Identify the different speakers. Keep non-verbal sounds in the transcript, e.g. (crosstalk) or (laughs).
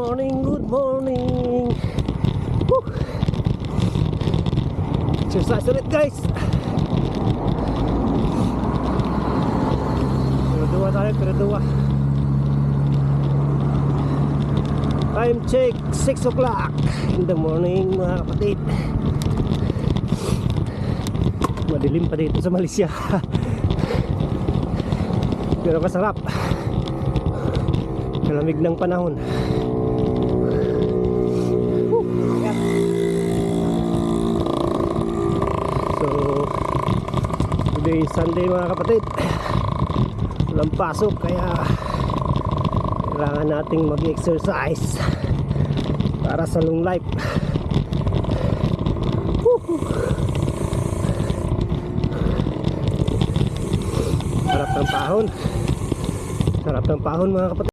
Speaker 1: morning, good morning. Woo! Exercise ulit guys. Pero dua tayo, pero dua. Time check, 6 o'clock in the morning mga kapatid. Madilim pa dito sa Malaysia. (laughs) Pero kasarap. Kalamig ng panahon. Today Sunday mga kapatid. (clears throat) Walang pasok kaya kailangan nating mag-exercise para sa long life. Sarap ng pahon. Sarap ng pahon mga kapatid.